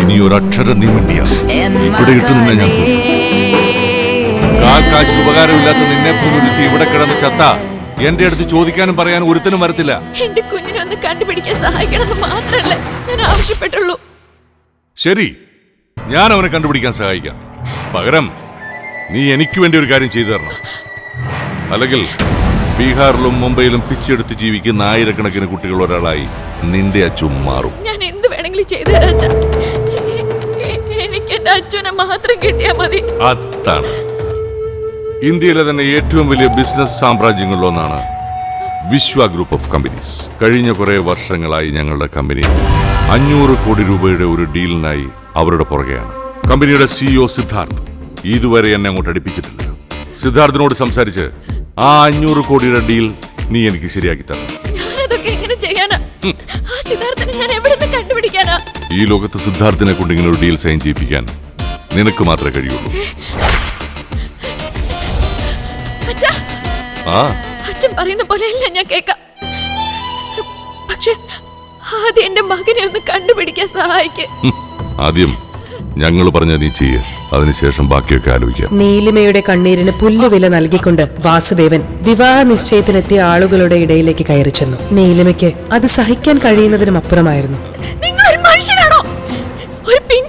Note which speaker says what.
Speaker 1: ഇനി ഒരക്ഷരം നീ മിണ്ടിയ. ഇവിടെ ഇട്ടു നിന്നെ ഞാൻ. കാൽ കാശിന് ഉപകാരമില്ലാത്ത നിന്നെ പോലൊരുത്തി ഇവിടെ കിടന്ന് ചത്ത എന്റെ അടുത്ത് ചോദിക്കാനും പറയാനും ഒരുത്തനും വരത്തില്ല.
Speaker 2: എന്റെ കുഞ്ഞിനെ ഒന്ന് കണ്ടുപിടിക്കാൻ സഹായിക്കണമെന്ന് മാത്രമല്ല ഞാൻ ആവശ്യപ്പെട്ടുള്ളൂ.
Speaker 1: ശരി ഞാൻ അവനെ കണ്ടുപിടിക്കാൻ സഹായിക്കാം. പകരം നീ എനിക്ക് വേണ്ടി ഒരു കാര്യം ചെയ്തു തരണം. അല്ലെങ്കിൽ ബീഹാറിലും മുംബൈയിലും പിച്ചെടുത്ത് ജീവിക്കുന്ന ആയിരക്കണക്കിന് കുട്ടികൾ ഒരാളായി നിന്റെ അച്ഛൻ മാറും.
Speaker 2: ഞാൻ എന്ത് വേണമെങ്കിലും ചെയ്തു എനിക്ക് എന്റെ അച്ഛനെ മാത്രം കിട്ടിയാ മതി.
Speaker 1: അതാണ്. ഇന്ത്യയിലെ തന്നെ ഏറ്റവും വലിയ ബിസിനസ് സാമ്രാജ്യങ്ങളിലൊന്നാണ് വിശ്വ ഗ്രൂപ്പ് ഓഫ് കമ്പനീസ്. കഴിഞ്ഞ കുറെ വർഷങ്ങളായി ഞങ്ങളുടെ കമ്പനി അഞ്ഞൂറ് കോടി രൂപയുടെ ഒരു ഡീലിനായി അവരുടെ പുറകെയാണ്. കമ്പനിയുടെ സിഇഒ സിദ്ധാർത്ഥ് ഇതുവരെ എന്നെ അങ്ങോട്ട് അടുപ്പിച്ചിട്ടില്ല. സിദ്ധാർത്ഥിനോട് സംസാരിച്ച് ആ അഞ്ഞൂറ് കോടിയുടെ ഡീൽ നീ എനിക്ക് ശരിയാക്കി തരണം.
Speaker 2: ഞാനതൊക്കെ എങ്ങനെ ചെയ്യാനാ? ആ സിദ്ധാർത്ഥനെ ഞാൻ എവിടെ നിന്ന് കണ്ടുപിടിക്കാനാ?
Speaker 1: ഈ ലോകത്ത് സിദ്ധാർത്ഥിനെ കൊണ്ട് ഇങ്ങനെ ഒരു ഡീൽ സൈൻ ചെയ്യിപ്പിക്കാൻ നിനക്ക് മാത്രമേ കഴിയുള്ളൂ.
Speaker 2: അച്ഛാ!
Speaker 1: ആ.
Speaker 2: അച്ഛൻ പറയുന്ന പോലെയല്ല ഞാൻ കേക്കാം. പക്ഷെ ആദ്യം എന്റെ മകനെ ഒന്ന് കണ്ടുപിടിക്കാൻ സഹായിക്ക്.
Speaker 1: ആദ്യം ഞങ്ങൾ പറഞ്ഞ നീ ചെയ്യ. അതിനുശേഷം ബാക്കിയൊക്കെ ആലോചിക്കാം.
Speaker 3: നീലിമയുടെ കണ്ണീരിന് പുല്ലുവില നൽകിക്കൊണ്ട് വാസുദേവൻ വിവാഹ നിശ്ചയത്തിനെത്തിയ ആളുകളുടെ ഇടയിലേക്ക് കയറി ചെന്നു. നീലിമയ്ക്ക് അത് സഹിക്കാൻ കഴിയുന്നതിനും അപ്പുറമായിരുന്നു.
Speaker 2: നിങ്ങൾ ഒരു മനുഷ്യനാണോ? ഒരു പിഞ്ചു